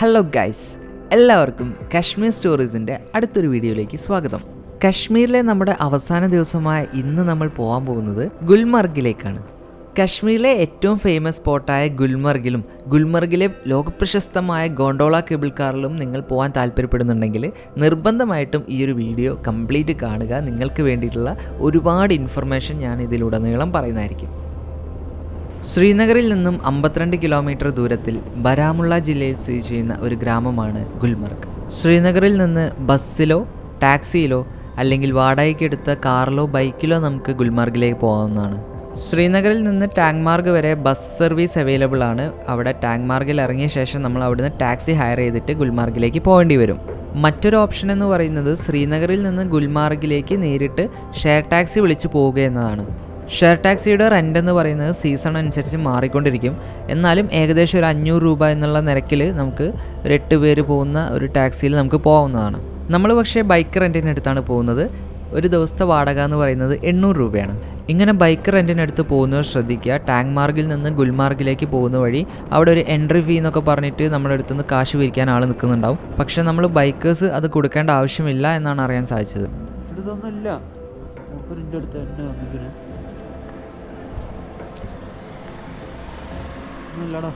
Hello guys എല്ലാവർക്കും കശ്മീർ സ്റ്റോറീസിന്റെ അടുത്തൊരു വീഡിയോയിലേക്ക് സ്വാഗതം. കശ്മീരിലെ നമ്മുടെ അവസാന ദിവസമായ ഇന്ന് നമ്മൾ പോകാൻ പോകുന്നത് ഗുൽമർഗിലേക്കാണ്. കശ്മീരിലെ ഏറ്റവും ഫേമസ് സ്പോട്ടായ ഗുൽമർഗിലും ഗുൽമർഗിലെ ലോകപ്രശസ്തമായ ഗോണ്ടോള കേബിൾ കാറിലും നിങ്ങൾ പോകാൻ താല്പര്യപ്പെടുന്നുണ്ടെങ്കിൽ നിർബന്ധമായിട്ടും ഈ ഒരു വീഡിയോ കംപ്ലീറ്റ് കാണുക. നിങ്ങൾക്ക് വേണ്ടിയിട്ടുള്ള ഒരുപാട് ഇൻഫർമേഷൻ ഞാൻ ഇതിലുടനീളം പറയുന്നതായിരിക്കും. ശ്രീനഗറിൽ നിന്നും അമ്പത്തിരണ്ട് കിലോമീറ്റർ ദൂരത്തിൽ ബരാമുള്ള ജില്ലയിൽ സ്ഥിതി ചെയ്യുന്ന ഒരു ഗ്രാമമാണ് ഗുൽമർഗ്. ശ്രീനഗറിൽ നിന്ന് ബസ്സിലോ ടാക്സിയിലോ അല്ലെങ്കിൽ വാടകയ്ക്കെടുത്ത കാറിലോ ബൈക്കിലോ നമുക്ക് ഗുൽമർഗിലേക്ക് പോകാവുന്നതാണ്. ശ്രീനഗറിൽ നിന്ന് ടാങ് മാർഗ് വരെ ബസ് സർവീസ് അവൈലബിൾ ആണ്. അവിടെ ടാങ് മാർഗിൽ ഇറങ്ങിയ ശേഷം നമ്മൾ അവിടുന്ന് ടാക്സി ഹയർ ചെയ്തിട്ട് ഗുൽമാർഗിലേക്ക് പോകേണ്ടി വരും. മറ്റൊരു ഓപ്ഷൻ എന്ന് പറയുന്നത് ശ്രീനഗറിൽ നിന്ന് ഗുൽമാർഗിലേക്ക് നേരിട്ട് ഷെയർ ടാക്സി വിളിച്ച് പോവുക എന്നതാണ്. ഷെയർ ടാക്സിയുടെ റെന്റ് എന്ന് പറയുന്നത് സീസൺ അനുസരിച്ച് മാറിക്കൊണ്ടിരിക്കും. എന്നാലും ഏകദേശം ഒരു അഞ്ഞൂറ് രൂപ എന്നുള്ള നിരക്കിൽ നമുക്ക് ഒരു എട്ട് പേര് പോകുന്ന ഒരു ടാക്സിയിൽ നമുക്ക് പോകാവുന്നതാണ്. നമ്മൾ പക്ഷേ ബൈക്ക് റെന്റിനടുത്താണ് പോകുന്നത്. ഒരു ദിവസത്തെ വാടക എന്ന് പറയുന്നത് എണ്ണൂറ് രൂപയാണ്. ഇങ്ങനെ ബൈക്ക് റെന്റിനടുത്ത് പോകുന്നവർ ശ്രദ്ധിക്കുക. ടാങ് മാർഗിൽ നിന്ന് ഗുൽമാർഗിലേക്ക് പോകുന്ന വഴി അവിടെ ഒരു എൻട്രി ഫീ എന്നൊക്കെ പറഞ്ഞിട്ട് നമ്മുടെ അടുത്ത് നിന്ന് കാശ് പിരിക്കാൻ ആൾ നിൽക്കുന്നുണ്ടാവും. പക്ഷേ നമ്മൾ ബൈക്കേഴ്സ് അത് കൊടുക്കേണ്ട ആവശ്യമില്ല എന്നാണ് അറിയാൻ സാധിച്ചത്. ഇതൊന്നുമില്ല. അടുത്ത് വന്നിങ്ങനെ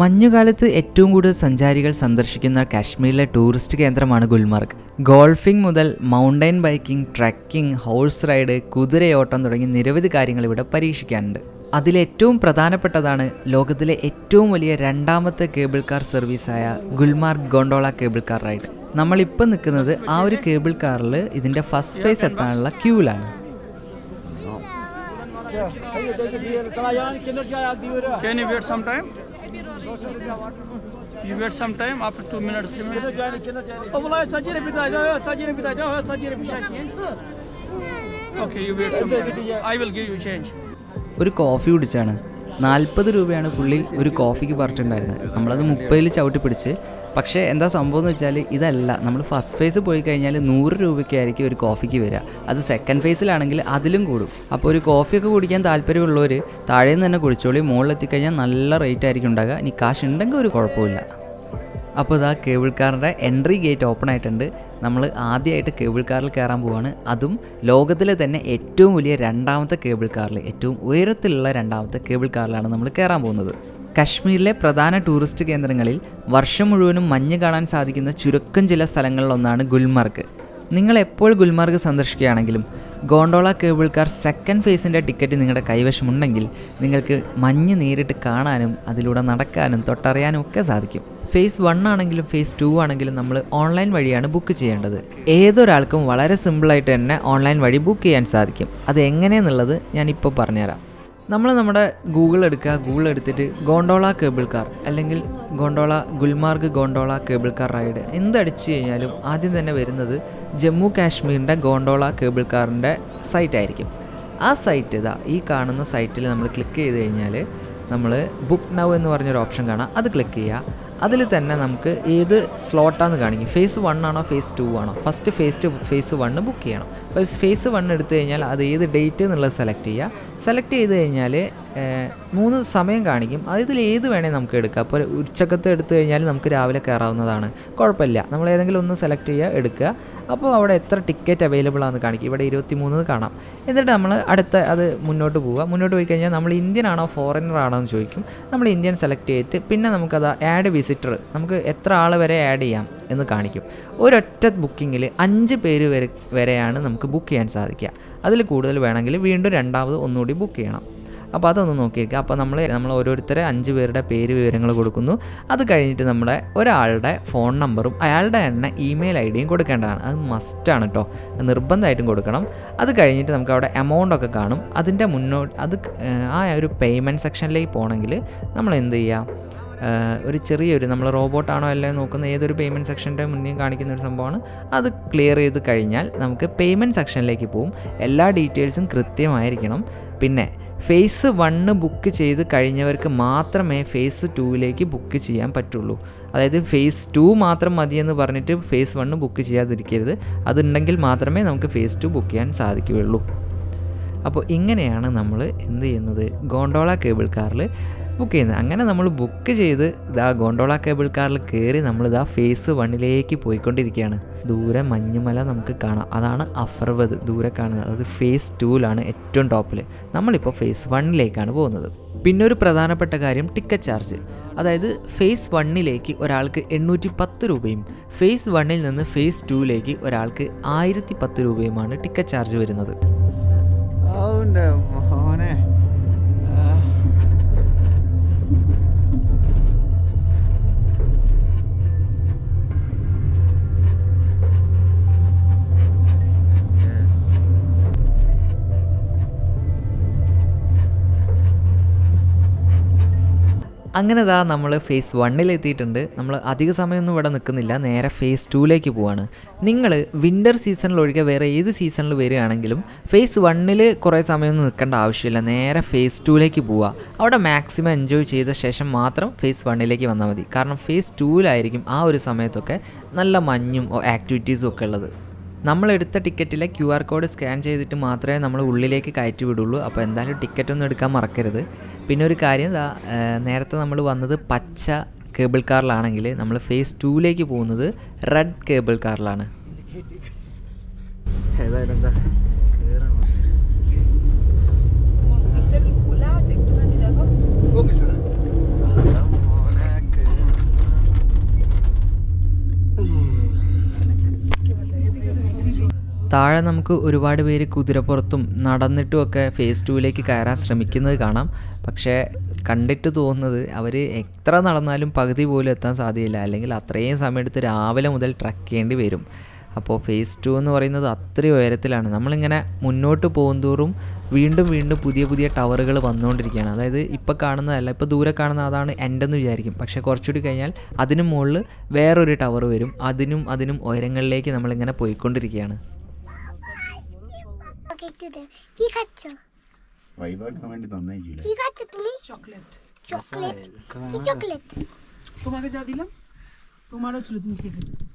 മഞ്ഞുകാലത്ത് ഏറ്റവും കൂടുതൽ സഞ്ചാരികൾ സന്ദർശിക്കുന്ന കാശ്മീരിലെ ടൂറിസ്റ്റ് കേന്ദ്രമാണ് ഗുൽമർഗ്. ഗോൾഫിംഗ് മുതൽ mountain biking trekking horse ride കുതിരയോട്ടം തുടങ്ങി നിരവധി കാര്യങ്ങൾ ഇവിടെ പരീക്ഷിക്കാനുണ്ട്. അതിലേറ്റവും പ്രധാനപ്പെട്ടതാണ് ലോകത്തിലെ ഏറ്റവും വലിയ രണ്ടാമത്തെ cable car സർവീസായ Gulmarg gondola cable car ride. നമ്മളിപ്പോൾ നിൽക്കുന്നത് ആ ഒരു കേബിൾ കാറിൽ ഇതിന്റെ ഫസ്റ്റ് ഫേസ് എത്താനുള്ള ക്യൂവിലാണ്. Can you wait some time? You wait some time after two minutes, three minutes. Oh, well, it's a genie bit, it's a genie bit, it's a genie bit. Okay, you wait some time. I will give you change. ഒരു coffee കുടിച്ചാണ് നാൽപ്പത് രൂപയാണ് പുള്ളി ഒരു കോഫിക്ക് പറഞ്ഞിട്ടുണ്ടായിരുന്നത്. നമ്മളത് മുപ്പതിൽ ചവിട്ടി പിടിച്ച്. പക്ഷേ എന്താ സംഭവം എന്ന് വെച്ചാൽ ഇതല്ല. നമ്മൾ ഫസ്റ്റ് ഫേസ് പോയി കഴിഞ്ഞാൽ നൂറ് രൂപയ്ക്കായിരിക്കും ഒരു കോഫിക്ക് വരിക. അത് സെക്കൻഡ് ഫേസിലാണെങ്കിൽ അതിലും കൂടും. അപ്പോൾ ഒരു കോഫിയൊക്കെ കുടിക്കാൻ താല്പര്യമുള്ളവർ താഴേന്ന് തന്നെ കുടിച്ചോളി മുകളിലെത്തിക്കഴിഞ്ഞാൽ നല്ല റേറ്റ് ആയിരിക്കും ഉണ്ടാകുക ഇനി കാശ് ഉണ്ടെങ്കിൽ ഒരു കുഴപ്പമില്ല അപ്പോൾ ഇതാ കേബിൾ കാറിന്റെ എൻട്രി ഗേറ്റ് ഓപ്പൺ ആയിട്ടുണ്ട്. നമ്മൾ ആദ്യമായിട്ട് കേബിൾ കാറിൽ കയറാൻ പോവാണ്. അതും ലോകത്തിലെ തന്നെ ഏറ്റവും വലിയ രണ്ടാമത്തെ കേബിൾ കാറിൽ ഏറ്റവും ഉയരത്തിലുള്ള രണ്ടാമത്തെ കേബിൾ കാറിലാണ് നമ്മൾ കയറാൻ പോകുന്നത്. കശ്മീരിലെ പ്രധാന ടൂറിസ്റ്റ് കേന്ദ്രങ്ങളിൽ വർഷം മുഴുവനും മഞ്ഞ് കാണാൻ സാധിക്കുന്ന ചുരുക്കം ചില സ്ഥലങ്ങളിലൊന്നാണ് ഗുൽമർഗ്. നിങ്ങൾ എപ്പോൾ ഗുൽമർഗ് സന്ദർശിക്കുകയാണെങ്കിലും ഗോണ്ടോള കേബിൾ കാർ സെക്കൻഡ് ഫേസിന്റെ ടിക്കറ്റ് നിങ്ങളുടെ കൈവശമുണ്ടെങ്കിൽ നിങ്ങൾക്ക് മഞ്ഞ് നേരിട്ട് കാണാനും അതിലൂടെ നടക്കാനും തൊട്ടറിയാനും ഒക്കെ സാധിക്കും. ഫേസ് വൺ ആണെങ്കിലും ഫേസ് ടു ആണെങ്കിലും നമ്മൾ ഓൺലൈൻ വഴിയാണ് ബുക്ക് ചെയ്യേണ്ടത്. ഏതൊരാൾക്കും വളരെ സിമ്പിളായിട്ട് തന്നെ ഓൺലൈൻ വഴി ബുക്ക് ചെയ്യാൻ സാധിക്കും. അത് എങ്ങനെയെന്നുള്ളത് ഞാനിപ്പോൾ പറഞ്ഞുതരാം. നമ്മൾ നമ്മുടെ ഗൂഗിൾ എടുക്കുക. ഗൂഗിൾ എടുത്തിട്ട് ഗോണ്ടോള കേബിൾ കാർ അല്ലെങ്കിൽ gondola Gulmarg gondola cable car ride എന്തടിച്ചു കഴിഞ്ഞാലും ആദ്യം തന്നെ വരുന്നത് ജമ്മു കാശ്മീരിന്റെ ഗോണ്ടോള കേബിൾ കാറിന്റെ സൈറ്റ് ആയിരിക്കും. ആ സൈറ്റ് ഇതാ ഈ കാണുന്ന സൈറ്റിൽ നമ്മൾ ക്ലിക്ക് ചെയ്ത് കഴിഞ്ഞാൽ നമ്മൾ ബുക്ക് നൗ എന്ന് പറഞ്ഞൊരു ഓപ്ഷൻ കാണാം. അത് ക്ലിക്ക് ചെയ്യുക. അതിൽ തന്നെ നമുക്ക് ഏത് സ്ലോട്ടാന്ന് കാണിക്കും. ഫേസ് വൺ ആണോ ഫേസ് ടു ആണോ? First phase phase one book ചെയ്യണം. ഫസ്റ്റ് ഫേസ് വൺ എടുത്തു കഴിഞ്ഞാൽ അത് ഏത് ഡേറ്റ് എന്നുള്ളത് സെലക്ട് ചെയ്യുക. സെലക്ട് ചെയ്ത് കഴിഞ്ഞാൽ മൂന്ന് സമയം കാണിക്കും. അതിൽ ഏത് വേണേൽ നമുക്ക് എടുക്കാം. അപ്പോൾ ഉച്ചക്കത്ത് എടുത്തു കഴിഞ്ഞാൽ നമുക്ക് രാവിലെ കയറാവുന്നതാണ് കുഴപ്പമില്ല. നമ്മൾ ഏതെങ്കിലും ഒന്ന് സെലക്ട് ചെയ്യുക എടുക്കുക. അപ്പോൾ അവിടെ എത്ര ടിക്കറ്റ് അവൈലബിൾ ആണെന്ന് കാണിക്കും. ഇവിടെ ഇരുപത്തി മൂന്ന് കാണാം. എന്നിട്ട് നമ്മൾ അടുത്ത അത് മുന്നോട്ട് പോവുക. മുന്നോട്ട് പോയി കഴിഞ്ഞാൽ നമ്മൾ ഇന്ത്യൻ ആണോ ഫോറിനർ ആണോ എന്ന് ചോദിക്കും. നമ്മൾ ഇന്ത്യൻ സെലക്ട് ചെയ്തിട്ട് പിന്നെ നമുക്കത് ആഡ് വിസിറ്റർ നമുക്ക് എത്ര ആൾ വരെ ആഡ് ചെയ്യാം എന്ന് കാണിക്കും. ഒരൊറ്റ ബുക്കിങ്ങിൽ അഞ്ച് പേര് വരെ വരെയാണ് നമുക്ക് ബുക്ക് ചെയ്യാൻ സാധിക്കുക. അതിൽ കൂടുതൽ വേണമെങ്കിൽ വീണ്ടും രണ്ടാമത് ഒന്നുകൂടി ബുക്ക് ചെയ്യണം. അപ്പോൾ അതൊന്ന് നോക്കിയിരിക്കുക. അപ്പോൾ നമ്മൾ നമ്മൾ ഓരോരുത്തരെ അഞ്ച് പേരുടെ പേര് വിവരങ്ങൾ കൊടുക്കുന്നു. അത് കഴിഞ്ഞിട്ട് നമ്മുടെ ഒരാളുടെ ഫോൺ നമ്പറും അയാളുടെ തന്നെ ഇമെയിൽ ഐ ഡിയും കൊടുക്കേണ്ടതാണ്. അത് മസ്റ്റാണ് കേട്ടോ നിർബന്ധമായിട്ടും കൊടുക്കണം. അത് കഴിഞ്ഞിട്ട് നമുക്ക് അവിടെ എമൗണ്ട് ഒക്കെ കാണും. അതിന്റെ മുന്നോട്ട് അത് ആ ഒരു പേയ്മെന്റ് സെക്ഷനിലേക്ക് പോകണമെങ്കിൽ നമ്മൾ എന്ത് ചെയ്യുക ഒരു ചെറിയൊരു നമ്മൾ റോബോട്ടാണോ അല്ലേ നോക്കുന്ന ഏതൊരു പേയ്മെന്റ് സെക്ഷന്റെ മുന്നേ കാണിക്കുന്ന ഒരു സംഭവമാണ്. അത് ക്ലിയർ ചെയ്ത് കഴിഞ്ഞാൽ നമുക്ക് പേയ്മെന്റ് സെക്ഷനിലേക്ക് പോവും. എല്ലാ ഡീറ്റെയിൽസും കൃത്യമായിരിക്കണം. പിന്നെ ഫേസ് വണ്ണ് ബുക്ക് ചെയ്ത് കഴിഞ്ഞവർക്ക് മാത്രമേ ഫേസ് ടൂവിലേക്ക് ബുക്ക് ചെയ്യാൻ പറ്റുള്ളൂ. അതായത് ഫേസ് ടു മാത്രം മതിയെന്ന് പറഞ്ഞിട്ട് ഫേസ് വണ്ണ് ബുക്ക് ചെയ്യാതിരിക്കരുത്. അതുണ്ടെങ്കിൽ മാത്രമേ നമുക്ക് ഫേസ് ടു ബുക്ക് ചെയ്യാൻ സാധിക്കുകയുള്ളൂ. അപ്പോൾ ഇങ്ങനെയാണ് നമ്മൾ എന്ത് ചെയ്യുന്നത്? ഗോണ്ടോള കേബിൾ കാറിൽ ബുക്ക് ചെയ്യുന്നത്. അങ്ങനെ നമ്മൾ ബുക്ക് ചെയ്ത് ഇതാ ഗോണ്ടോള കേബിൾ കാറിൽ കയറി നമ്മളിതാ ഫേസ് വണ്ണിലേക്ക് പോയിക്കൊണ്ടിരിക്കുകയാണ്. ദൂരെ മഞ്ഞുമല നമുക്ക് കാണാം. അതാണ് അഫർവത് ദൂരെ കാണുന്നത്. അതായത് ഫേസ് ടൂവിലാണ് ഏറ്റവും ടോപ്പിൽ നമ്മളിപ്പോൾ ഫേസ് വണ്ണിലേക്കാണ് പോകുന്നത്. പിന്നെ ഒരു പ്രധാനപ്പെട്ട കാര്യം ടിക്കറ്റ് ചാർജ് അതായത് ഫേസ് വണ്ണിലേക്ക് ഒരാൾക്ക് എണ്ണൂറ്റി പത്ത് രൂപയും ഫേസ് വണ്ണിൽ നിന്ന് ഫേസ് ടൂവിലേക്ക് ഒരാൾക്ക് ആയിരത്തി പത്ത് രൂപയുമാണ് ടിക്കറ്റ് ചാർജ് വരുന്നത്. അങ്ങനെ ദാ നമ്മൾ ഫേസ് വണ്ണിൽ എത്തിയിട്ടുണ്ട്. നമ്മൾ അധിക സമയമൊന്നും ഇവിടെ നിൽക്കുന്നില്ല നേരെ ഫേസ് ടൂലേക്ക് പോവാണ്. നിങ്ങൾ വിന്റർ സീസണിൽ ഒഴികെ വേറെ ഏത് സീസണിൽ വരികയാണെങ്കിലും ഫേസ് വണ്ണിൽ കുറേ സമയമൊന്നും നിൽക്കേണ്ട ആവശ്യമില്ല. നേരെ ഫേസ് ടൂലേക്ക് പോവുക. അവിടെ മാക്സിമം എൻജോയ് ചെയ്ത ശേഷം മാത്രം ഫേസ് വണ്ണിലേക്ക് വന്നാൽ മതി. കാരണം ഫേസ് ടൂവിലായിരിക്കും ആ ഒരു സമയത്തൊക്കെ നല്ല മഞ്ഞും ആക്ടിവിറ്റീസും ഒക്കെ ഉള്ളത്. നമ്മളെടുത്ത ടിക്കറ്റിലെ ക്യു ആർ കോഡ് സ്കാൻ ചെയ്തിട്ട് മാത്രമേ നമ്മൾ ഉള്ളിലേക്ക് കയറ്റി വിടുള്ളൂ. അപ്പോൾ എന്തായാലും ടിക്കറ്റ് ഒന്നും എടുക്കാൻ മറക്കരുത്. പിന്നെ ഒരു കാര്യം നേരത്തെ നമ്മൾ വന്നത് പച്ച കേബിൾ കാറിലാണെങ്കിൽ നമ്മൾ ഫേസ് ടൂവിലേക്ക് പോകുന്നത് റെഡ് കേബിൾ കാറിലാണ് കേറണം അതാ മോനെ കേറണം. താഴെ നമുക്ക് ഒരുപാട് പേര് കുതിരപ്പുറത്തും നടന്നിട്ടുമൊക്കെ ഫേസ് ടൂവിലേക്ക് കയറാൻ ശ്രമിക്കുന്നത് കാണാം. പക്ഷേ കണ്ടിട്ട് തോന്നുന്നത് അവർ എത്ര നടന്നാലും പകുതി പോലും എത്താൻ സാധ്യതയില്ല. അല്ലെങ്കിൽ അത്രയും സമയമെടുത്ത് രാവിലെ മുതൽ ട്രക്ക് ചെയ്യേണ്ടി വരും. അപ്പോൾ ഫേസ് ടു എന്ന് പറയുന്നത് അത്രയും ഉയരത്തിലാണ്. നമ്മളിങ്ങനെ മുന്നോട്ട് പോകുന്തോറും വീണ്ടും വീണ്ടും പുതിയ പുതിയ ടവറുകൾ വന്നുകൊണ്ടിരിക്കുകയാണ്. അതായത് ഇപ്പോൾ കാണുന്നതല്ല ഇപ്പോൾ ദൂരെ കാണുന്ന അതാണ് എൻഡെന്ന് വിചാരിക്കും. പക്ഷേ കുറച്ചുകൂടി കഴിഞ്ഞാൽ അതിനു മുകളിൽ വേറൊരു ടവർ വരും. അതിനും അതിനും ഉയരങ്ങളിലേക്ക് നമ്മളിങ്ങനെ പോയിക്കൊണ്ടിരിക്കുകയാണ്. চকলেট কি খাচ্ছ വൈവാക്കാൻ വേണ്ടി തന്നേക്കില്ല কি খাচ্ছ তুমি চকলেট চকলেট কি চকলেট তোমাকে যা দিলাম তোমারও ছিল তুমি খেয়ে ফেলেছো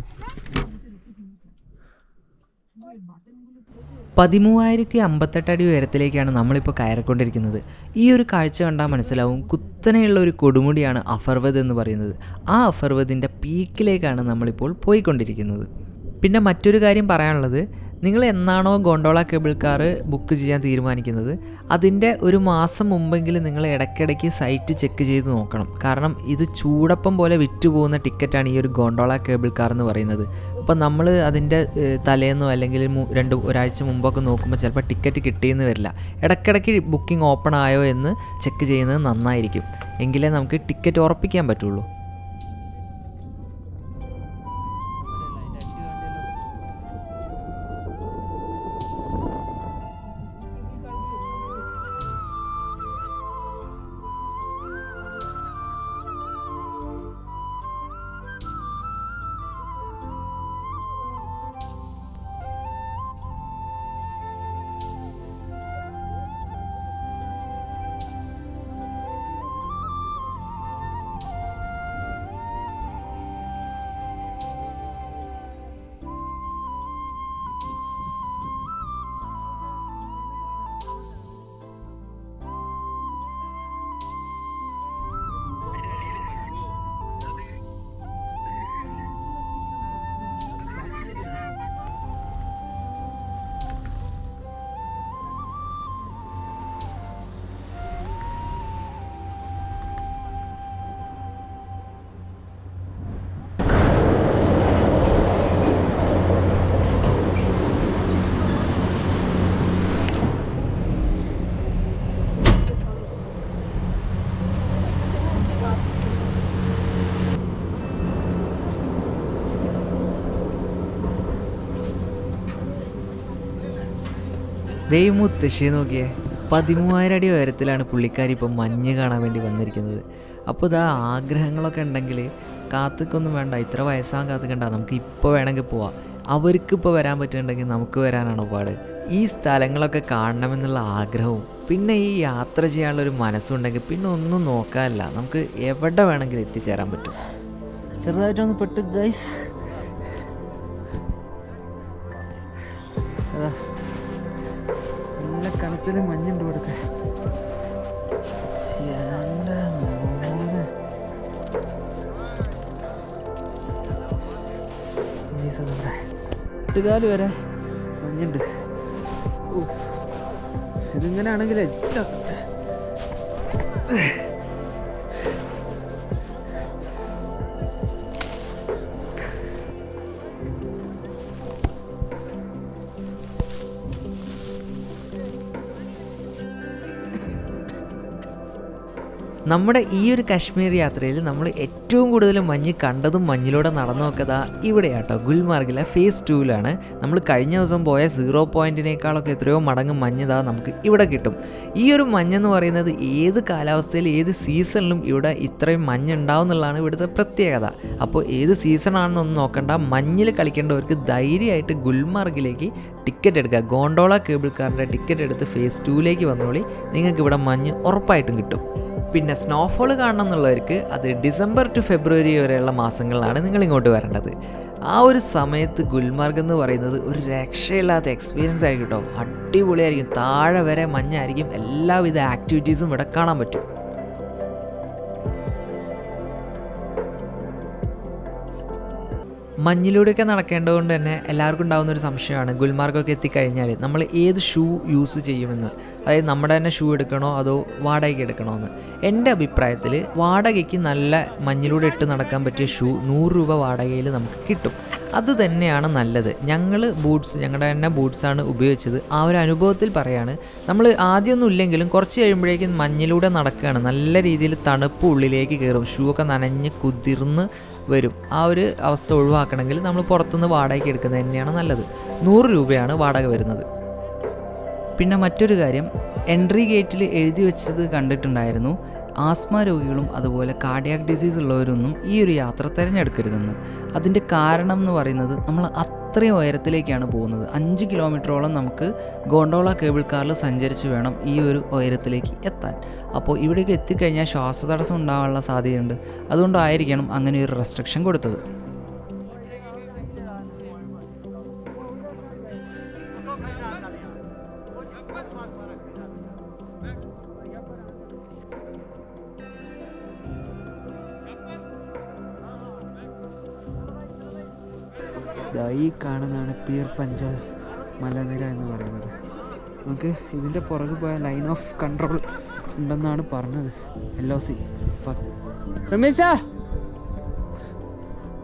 പതിമൂവായിരത്തി അമ്പത്തെട്ട് അടി ഉയരത്തിലേക്കാണ് നമ്മളിപ്പോൾ കയറിക്കൊണ്ടിരിക്കുന്നത് ഈ ഒരു കാഴ്ച കണ്ടാൽ മനസ്സിലാവും കുത്തനെയുള്ള ഒരു കൊടുമുടിയാണ് അഫർവത് എന്ന് പറയുന്നത് ആ അഫർവതിൻ്റെ പീക്കിലേക്കാണ് നമ്മളിപ്പോൾ പോയിക്കൊണ്ടിരിക്കുന്നത് പിന്നെ മറ്റൊരു കാര്യം പറയാനുള്ളത് നിങ്ങൾ എന്നാണോ ഗോണ്ടോള കേബിൾ കാർ ബുക്ക് ചെയ്യാൻ തീരുമാനിക്കുന്നത് അതിന്റെ ഒരു മാസം മുമ്പെങ്കിലും നിങ്ങൾ ഇടയ്ക്കിടയ്ക്ക് സൈറ്റ് ചെക്ക് ചെയ്ത് നോക്കണം. കാരണം ഇത് ചൂടപ്പം പോലെ വിറ്റുപോകുന്ന ടിക്കറ്റാണ് ഈ ഒരു ഗോണ്ടോള കേബിൾ കാർ എന്ന് പറയുന്നത്. അപ്പോൾ നമ്മൾ അതിന്റെ തലേന്നോ അല്ലെങ്കിൽ രണ്ട് ഒരാഴ്ച മുമ്പൊക്കെ നോക്കുമ്പോൾ ചിലപ്പോൾ ടിക്കറ്റ് കിട്ടിയെന്ന് വരില്ല. ഇടയ്ക്കിടയ്ക്ക് ബുക്കിംഗ് ഓപ്പൺ ആയോ എന്ന് ചെക്ക് ചെയ്യുന്നത് നന്നായിരിക്കും. എങ്കിലേ നമുക്ക് ടിക്കറ്റ് ഉറപ്പിക്കാൻ പറ്റുള്ളൂ. ദൈവം നോക്കിയേ. പതിമൂവായിരം അടി ഉയരത്തിലാണ് പുള്ളിക്കാരി ഇപ്പം മഞ്ഞ് കാണാൻ വേണ്ടി വന്നിരിക്കുന്നത്. അപ്പോൾ ഇതാ ആഗ്രഹങ്ങളൊക്കെ ഉണ്ടെങ്കിൽ കാത്തുക്കൊന്നും വേണ്ട. ഇത്ര വയസ്സാകാൻ കാത്തുക്കണ്ട. നമുക്ക് ഇപ്പോൾ വേണമെങ്കിൽ പോവാം. അവർക്ക് ഇപ്പോൾ വരാൻ പറ്റുന്നുണ്ടെങ്കിൽ നമുക്ക് വരാനാണോ പാട്? ഈ സ്ഥലങ്ങളൊക്കെ കാണണമെന്നുള്ള ആഗ്രഹവും പിന്നെ ഈ യാത്ര ചെയ്യാനുള്ള ഒരു മനസ്സുണ്ടെങ്കിൽ പിന്നെ ഒന്നും നോക്കാനില്ല. നമുക്ക് എവിടെ വേണമെങ്കിലും എത്തിച്ചേരാൻ പറ്റും. ചെറുതായിട്ടൊന്ന് പെട്ട് ഗൈസ് മൊത്തത്തിൽ മഞ്ഞുണ്ട് കൊടുക്കാൻ എന്റെ വരെ മഞ്ഞുണ്ട്. ഇതിങ്ങനെ ആണെങ്കിൽ ഏറ്റവും നമ്മുടെ ഈ ഒരു കാശ്മീർ യാത്രയിൽ നമ്മൾ ഏറ്റവും കൂടുതൽ മഞ്ഞ് കണ്ടതും മഞ്ഞിലൂടെ നടന്നു ഇവിടെ ഇവിടെയാട്ടോ ഗുൽമാർഗിലെ ഫേസ് ടൂവിലാണ് നമ്മൾ കഴിഞ്ഞ ദിവസം പോയ സീറോ പോയിന്റിനേക്കാളൊക്കെ എത്രയോ മടങ്ങ് മഞ്ഞതാ നമുക്ക് ഇവിടെ കിട്ടും. ഈ ഒരു മഞ്ഞെന്ന് പറയുന്നത് ഏത് കാലാവസ്ഥയിൽ ഏത് സീസണിലും ഇവിടെ ഇത്രയും മഞ്ഞ് ഉണ്ടാവും എന്നുള്ളതാണ് ഇവിടുത്തെ പ്രത്യേകത. അപ്പോൾ ഏത് സീസണാണെന്നൊന്നും നോക്കണ്ട മഞ്ഞിൽ കളിക്കേണ്ടവർക്ക് ധൈര്യമായിട്ട് ഗുൽമാർഗിലേക്ക് ടിക്കറ്റ് എടുക്കുക. ഗോണ്ടോള കേബിൾ കാറിന്റെ ടിക്കറ്റ് എടുത്ത് ഫേസ് ടൂവിലേക്ക് വന്നോളി നിങ്ങൾക്ക് ഇവിടെ മഞ്ഞ് ഉറപ്പായിട്ടും കിട്ടും. പിന്നെ സ്നോഫോൾ കാണണം എന്നുള്ളവർക്ക് അത് ഡിസംബർ ടു ഫെബ്രുവരി വരെയുള്ള മാസങ്ങളിലാണ് നിങ്ങൾ ഇങ്ങോട്ട് വരേണ്ടത്. ആ ഒരു സമയത്ത് ഗുൽമാർഗ് എന്ന് പറയുന്നത് ഒരു രക്ഷയില്ലാത്ത എക്സ്പീരിയൻസ് ആയിരിക്കും കേട്ടോ അടിപൊളിയായിരിക്കും. താഴെ വരെ മഞ്ഞായിരിക്കും. എല്ലാവിധ ആക്ടിവിറ്റീസും ഇവിടെ കാണാൻ പറ്റും. മഞ്ഞിലൂടെയൊക്കെ നടക്കേണ്ടതുകൊണ്ട് തന്നെ എല്ലാവർക്കും ഉണ്ടാകുന്ന ഒരു സംശയമാണ് ഗുൽമാർഗൊക്കെ എത്തിക്കഴിഞ്ഞാൽ നമ്മൾ ഏത് ഷൂ യൂസ് ചെയ്യുമെന്ന്. അതായത് നമ്മുടെ തന്നെ ഷൂ എടുക്കണോ അതോ വാടകയ്ക്ക് എടുക്കണോ എന്ന് എന്റെ അഭിപ്രായത്തിൽ വാടകയ്ക്ക് നല്ല മഞ്ഞിലൂടെ ഇട്ട് നടക്കാൻ പറ്റിയ ഷൂ നൂറ് രൂപ വാടകയിൽ നമുക്ക് കിട്ടും. അത് തന്നെയാണ് നല്ലത്. ഞങ്ങൾ ബൂട്ട്സ് ഞങ്ങളുടെ തന്നെ ബൂട്ട്സാണ് ഉപയോഗിച്ചത്. ആ ഒരു അനുഭവത്തിൽ പറയാണ് നമ്മൾ ആദ്യമൊന്നും ഇല്ലെങ്കിലും കുറച്ച് കഴിയുമ്പോഴേക്കും മഞ്ഞിലൂടെ നടക്കുകയാണ് നല്ല രീതിയിൽ തണുപ്പ് ഉള്ളിലേക്ക് കയറും. ഷൂ ഒക്കെ നനഞ്ഞ് കുതിർന്ന് വരും. ആ ഒരു അവസ്ഥ ഒഴിവാക്കണമെങ്കിൽ നമ്മൾ പുറത്തുനിന്ന് വാടകയ്ക്ക് എടുക്കുന്നത് തന്നെയാണ് നല്ലത്. നൂറ് രൂപയാണ് വാടക വരുന്നത്. പിന്നെ മറ്റൊരു കാര്യം എൻട്രി ഗേറ്റിൽ എഴുതി വെച്ചത് കണ്ടിട്ടുണ്ടായിരുന്നു. ആസ്മ രോഗികളും അതുപോലെ കാർഡിയാക് ഡിസീസ് ഉള്ളവരൊന്നും ഈ ഒരു യാത്ര തിരഞ്ഞെടുക്കരുതെന്ന്. അതിന്റെ കാരണം എന്ന് പറയുന്നത് നമ്മൾ അത്രയും ഉയരത്തിലേക്കാണ് പോകുന്നത്. അഞ്ച് കിലോമീറ്ററോളം നമുക്ക് ഗോണ്ടോള കേബിൾ കാറിൽ സഞ്ചരിച്ച് വേണം ഈ ഒരു ഉയരത്തിലേക്ക് എത്താൻ. അപ്പോൾ ഇവിടേക്ക് എത്തിക്കഴിഞ്ഞാൽ ശ്വാസതടസ്സം ഉണ്ടാകാനുള്ള സാധ്യതയുണ്ട്. അതുകൊണ്ടായിരിക്കണം അങ്ങനെ ഒരു റെസ്ട്രിക്ഷൻ കൊടുത്തത്. ഈ കാണുന്നതാണ് പീർ പഞ്ചൽ മലനിര എന്ന് പറയുന്നത്. നമുക്ക് ഇതിന്റെ പുറകെ പോയ ലൈൻ ഓഫ് കൺട്രോൾ ഉണ്ടെന്നാണ് പറഞ്ഞത്. എൽ ഒ സി രമേശ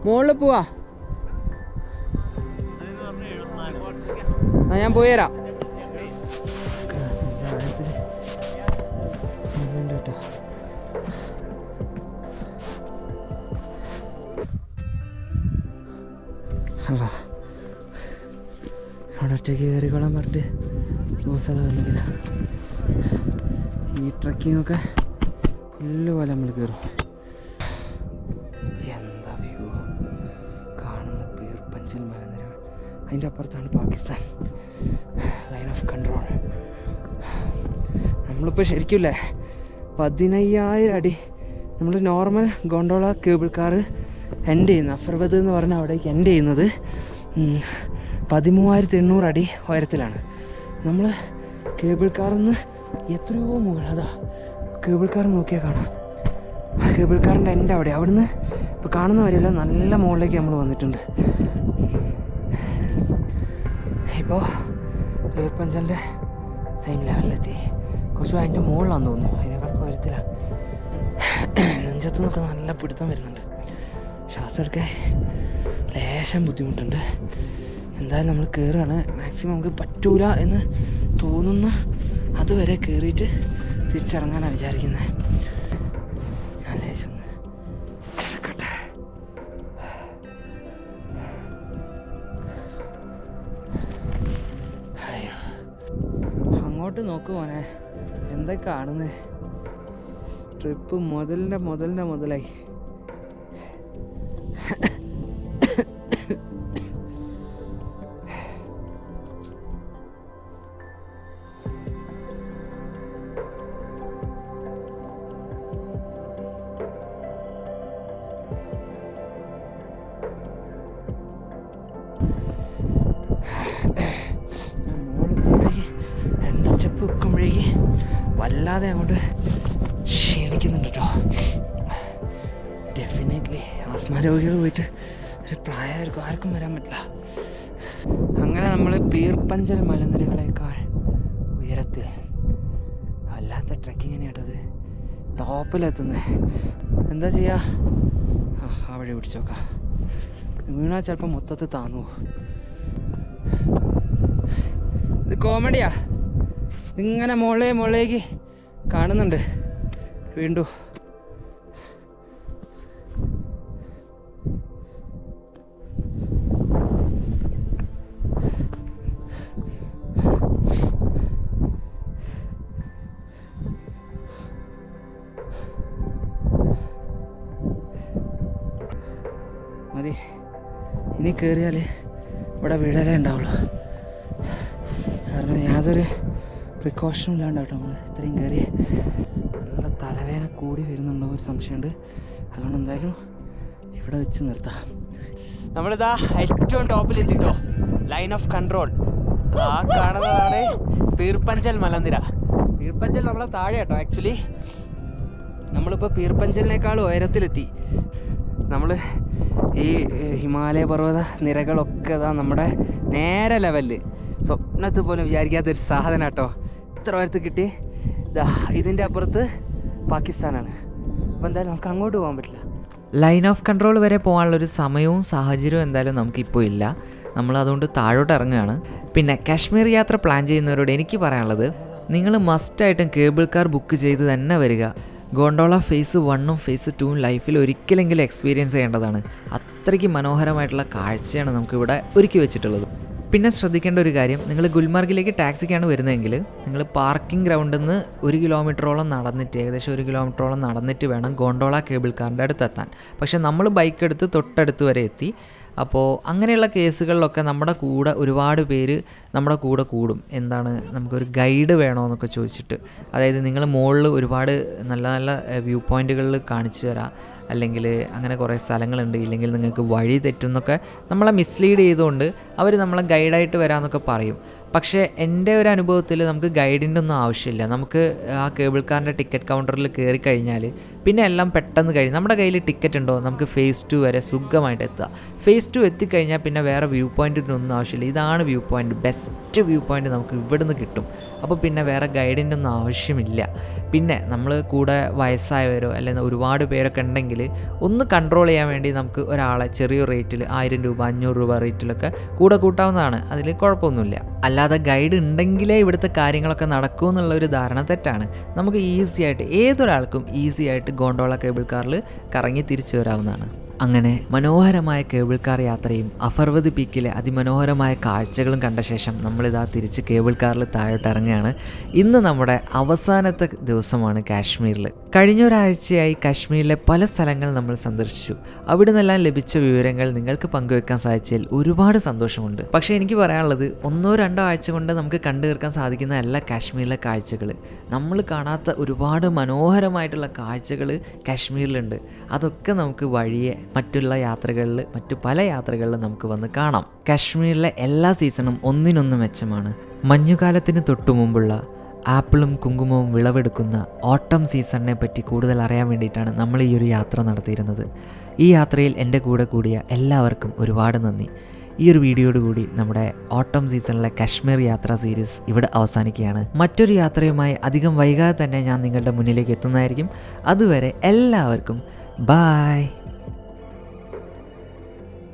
മുകളിൽ പോവാ. ഞാൻ പോയി തരാം അല്ല അവിടെ ഒറ്റയ്ക്ക് കയറിക്കോളാൻ പറഞ്ഞിട്ട് ദിവസം വന്നില്ല ഈ ട്രക്കിങ്ങൊക്കെ ഫുള്ള് പോലെ നമ്മൾ കയറും എന്താ വ്യൂ കാണുന്ന പീർപ്പഞ്ചൽ മലനിരകൾ. അതിന്റെ അപ്പുറത്താണ് പാകിസ്ഥാൻ. ലൈൻ ഓഫ് കൺട്രോൾ നമ്മളിപ്പോൾ ശരിക്കില്ലേ? പതിനയ്യായിരം അടി. നമ്മൾ normal gondola cable car end ചെയ്യുന്നത് അഫർബദ് എന്ന് പറഞ്ഞ അവിടേക്ക് എൻഡ് ചെയ്യുന്നത് പതിമൂവായിരത്തി എണ്ണൂറ് അടി ഉയരത്തിലാണ്. നമ്മൾ കേബിൾ കാറിൽ നിന്ന് എത്രയോ മുകൾ അതാ കേബിൾ കാർ നോക്കിയാൽ കാണാം. കേബിൾ കാറിന്റെ എന്റെ അവിടെ അവിടുന്ന് ഇപ്പോൾ കാണുന്ന വരെയെല്ലാം നല്ല മുകളിലേക്ക് നമ്മൾ വന്നിട്ടുണ്ട്. ഇപ്പോൾ പേർപ്പഞ്ചലിന്റെ സെയിം ലെവലിലെത്തി കുറച്ച് അതിന്റെ മുകളിലാണെന്ന് തോന്നുന്നു അതിനേക്കാൾ ഉയരത്തിലാണ് നെഞ്ചത്ത് നിന്നൊക്കെ നല്ല പിടുത്തം വരുന്നുണ്ട്. ശ്വാസം ലേശം ബുദ്ധിമുട്ടുണ്ട്. എന്തായാലും നമ്മൾ കയറുകയാണ് മാക്സിമം നമുക്ക് പറ്റൂല എന്ന് തോന്നുന്ന അതുവരെ കയറിയിട്ട് തിരിച്ചിറങ്ങാനാണ് വിചാരിക്കുന്നത് ഞാൻ ലേശം കിടക്കട്ടെ. അങ്ങോട്ട് നോക്ക് മോനെ. കാണുന്നത് ട്രിപ്പ് മുതലിന്റെ മുതലിന്റെ മുതലായി. വല്ലാതെ അങ്ങോട്ട് ക്ഷീണിക്കുന്നുണ്ട് കേട്ടോ. ഡെഫിനറ്റ്ലി ആസ്മ രോഗികൾ പോയിട്ട് ഒരു പ്രായമായിരിക്കും. ആർക്കും വരാൻ പറ്റില്ല. അങ്ങനെ നമ്മൾ പീർപ്പഞ്ചൽ മലനിരകളേക്കാൾ ഉയരത്തിൽ വല്ലാത്ത ട്രക്കിങ് തന്നെയാട്ടത് ടോപ്പിലെത്തുന്നത് എന്താ ചെയ്യാ? ആ വഴി പിടിച്ചോക്കാം വീണാൽ ചിലപ്പോൾ മൊത്തത്തിൽ താന്നു. ഇത് കോമഡിയാ ഇങ്ങനെ മുളേ മുകളിലേക്ക് കാണുന്നുണ്ട്. വീണ്ടും. മതി. ഇനി കയറിയാൽ ഇവിടെ വീടലേ ഉണ്ടാവുള്ളൂ. കാരണം യാതൊരു പ്രിക്കോഷനും ഇല്ലാണ്ട് കേട്ടോ നമ്മൾ ഇത്രയും കയറി നല്ല തലവേദന കൂടി വരുന്നുണ്ടോ ഒരു സംശയമുണ്ട്. അതുകൊണ്ട് എന്തായാലും ഇവിടെ വെച്ച് നിർത്താം. നമ്മളിതാ ഏറ്റവും ടോപ്പിൽ എത്തിട്ടോ. ലൈൻ ഓഫ് കൺട്രോൾ ആ കാണുന്നതാണ് പീർപ്പഞ്ചൽ മലനിര. പീർപ്പഞ്ചൽ നമ്മളെ താഴെ കേട്ടോ ആക്ച്വലി നമ്മളിപ്പോൾ പീർപ്പഞ്ചലിനേക്കാൾ ഉയരത്തിലെത്തി. നമ്മൾ ഈ ഹിമാലയ പർവത നിരകളൊക്കെ ഇതാ നമ്മുടെ നേരെ ലെവലിൽ സ്വപ്നത്തിൽ പോലും വിചാരിക്കാത്തൊരു സാധനം കേട്ടോ. ഉയരത്ത് കിട്ടി? ഇതാ ഇതിന്റെ അപ്പുറത്ത് പാകിസ്ഥാനാണ്. അപ്പോൾ എന്തായാലും നമുക്ക് അങ്ങോട്ട് പോകാൻ പറ്റില്ല. ലൈൻ ഓഫ് കൺട്രോൾ വരെ പോകാനുള്ളൊരു സമയവും സാഹചര്യവും എന്തായാലും നമുക്കിപ്പോൾ ഇല്ല. നമ്മൾ അതുകൊണ്ട് താഴോട്ട് ഇറങ്ങുകയാണ്. പിന്നെ കാശ്മീർ യാത്ര പ്ലാൻ ചെയ്യുന്നവരോട് എനിക്ക് പറയാനുള്ളത് നിങ്ങൾ മസ്റ്റായിട്ടും കേബിൾ കാർ ബുക്ക് ചെയ്ത് തന്നെ വരിക. ഗോണ്ടോള ഫേസ് വണ്ണും ഫേസ് ടൂവും ലൈഫിൽ ഒരിക്കലെങ്കിലും എക്സ്പീരിയൻസ് ചെയ്യേണ്ടതാണ്. അത്രയ്ക്ക് മനോഹരമായിട്ടുള്ള കാഴ്ചയാണ് നമുക്കിവിടെ ഒരുക്കി വെച്ചിട്ടുള്ളത്. പിന്നെ ശ്രദ്ധിക്കേണ്ട ഒരു കാര്യം നിങ്ങൾ ഗുൽമാർഗിലേക്ക് ടാക്സിക്കാണ് വരുന്നതെങ്കിൽ നിങ്ങൾ പാർക്കിംഗ് ഗ്രൗണ്ടിൽ നിന്ന് ഒരു കിലോമീറ്ററോളം നടന്നിട്ട് ഏകദേശം ഒരു കിലോമീറ്ററോളം നടന്നിട്ട് വേണം ഗോണ്ടോള കേബിൾ കാറിന്റെ അടുത്ത് എത്താൻ പക്ഷേ നമ്മൾ ബൈക്ക് എടുത്ത് തൊട്ടടുത്ത് വരെ എത്തി. അപ്പോൾ അങ്ങനെയുള്ള കേസുകളിലൊക്കെ നമ്മുടെ കൂടെ ഒരുപാട് പേര് നമ്മുടെ കൂടെ കൂടും. എന്താണ് നമുക്കൊരു ഗൈഡ് വേണോ എന്നൊക്കെ ചോദിച്ചിട്ട്. അതായത് നിങ്ങൾ മുകളിൽ ഒരുപാട് നല്ല നല്ല വ്യൂ പോയിന്റുകളിൽ കാണിച്ചു തരാം. അല്ലെങ്കിൽ അങ്ങനെ കുറേ സ്ഥലങ്ങളുണ്ട്. ഇല്ലെങ്കിൽ നിങ്ങൾക്ക് വഴി തെറ്റുന്നൊക്കെ നമ്മളെ മിസ്ലീഡ് ചെയ്തുകൊണ്ട് അവർ നമ്മളെ ഗൈഡായിട്ട് വരാമെന്നൊക്കെ പറയും. പക്ഷേ എന്റെ ഒരു അനുഭവത്തിൽ നമുക്ക് ഗൈഡിന്റെ ഒന്നും ആവശ്യമില്ല. നമുക്ക് ആ കേബിൾ കാറിന്റെ ടിക്കറ്റ് കൗണ്ടറിൽ കയറി കഴിഞ്ഞാൽ പിന്നെ എല്ലാം പെട്ടെന്ന് കഴിയും. നമ്മുടെ കയ്യിൽ ടിക്കറ്റ് ഉണ്ടോ? നമുക്ക് ഫേസ് ടു വരെ സുഖമായിട്ട് എത്തുക. ഫേസ് ടു എത്തിക്കഴിഞ്ഞാൽ പിന്നെ വേറെ വ്യൂ പോയിന്റിന്റെ ഒന്നും ആവശ്യമില്ല. ഇതാണ് view point best view point നമുക്ക് ഇവിടുന്ന് കിട്ടും. അപ്പോൾ പിന്നെ വേറെ ഗൈഡിന്റെ ഒന്നും ആവശ്യമില്ല. പിന്നെ നമ്മൾ കൂടെ വയസ്സായവരോ അല്ലെങ്കിൽ ഒരുപാട് പേരൊക്കെ ഉണ്ടെങ്കിൽ ഒന്ന് കൺട്രോൾ ചെയ്യാൻ വേണ്ടി നമുക്ക് ഒരാളെ ചെറിയ റേറ്റിൽ ആയിരം രൂപ അഞ്ഞൂറ് രൂപ റേറ്റിലൊക്കെ കൂടെ കൂട്ടാവുന്നതാണ്. അതിൽ കുഴപ്പമൊന്നുമില്ല. അല്ലാതെ ഗൈഡ് ഉണ്ടെങ്കിലേ ഇവിടുത്തെ കാര്യങ്ങളൊക്കെ നടക്കൂ എന്നുള്ള ഒരു ധാരണ തെറ്റാണ്. നമുക്ക് ഈസി ആയിട്ട് ഏതൊരാൾക്കും ഈസി ആയിട്ട് ഗോണ്ടോള കേബിൾ കാറിൽ കറങ്ങി തിരിച്ചു വരാവുന്നതാണ്. അങ്ങനെ മനോഹരമായ കേബിൾ കാർ യാത്രയും അഫർവത് പീക്കിലെ അതിമനോഹരമായ കാഴ്ചകളും കണ്ട ശേഷം നമ്മളിതാ തിരിച്ച് കേബിൾ കാറിൽ താഴോട്ട് ഇറങ്ങുകയാണ്. ഇന്ന് നമ്മുടെ അവസാനത്തെ ദിവസമാണ് കാശ്മീരിൽ. കഴിഞ്ഞ ഒരാഴ്ചയായി കാശ്മീരിലെ പല സ്ഥലങ്ങൾ നമ്മൾ സന്ദർശിച്ചു. അവിടെ നിന്നെല്ലാം ലഭിച്ച വിവരങ്ങൾ നിങ്ങൾക്ക് പങ്കുവെക്കാൻ സാധിച്ചതിൽ ഒരുപാട് സന്തോഷമുണ്ട്. പക്ഷേ എനിക്ക് പറയാനുള്ളത് ഒന്നോ രണ്ടോ ആഴ്ച കൊണ്ട് നമുക്ക് കണ്ടു തീർക്കാൻ സാധിക്കുന്നതല്ല കാശ്മീരിലെ കാഴ്ചകൾ നമ്മൾ കാണാത്ത ഒരുപാട് മനോഹരമായിട്ടുള്ള കാഴ്ചകൾ കാശ്മീരിലുണ്ട്. അതൊക്കെ നമുക്ക് വഴിയെ മറ്റുള്ള യാത്രകളിൽ മറ്റു പല യാത്രകളിലും നമുക്ക് വന്ന് കാണാം. കാശ്മീരിലെ എല്ലാ സീസണും ഒന്നിനൊന്ന് മെച്ചമാണ്. മഞ്ഞുകാലത്തിന് തൊട്ടു മുമ്പുള്ള ആപ്പിളും കുങ്കുമവും വിളവെടുക്കുന്ന ഓട്ടം സീസണിനെ പറ്റി കൂടുതൽ അറിയാൻ വേണ്ടിയിട്ടാണ് നമ്മൾ ഈ ഒരു യാത്ര നടത്തിയിരുന്നത്. ഈ യാത്രയിൽ എന്റെ കൂടെ കൂടിയ എല്ലാവർക്കും ഒരുപാട് നന്ദി. ഈ ഒരു വീഡിയോയോടുകൂടി നമ്മുടെ ഓട്ടം സീസണിലെ കാശ്മീർ യാത്രാ സീരീസ് ഇവിടെ അവസാനിക്കുകയാണ്. മറ്റൊരു യാത്രയുമായി അധികം വൈകാതെ തന്നെ ഞാൻ നിങ്ങളുടെ മുന്നിലേക്ക് എത്തുന്നതായിരിക്കും. അതുവരെ എല്ലാവർക്കും ബായ്.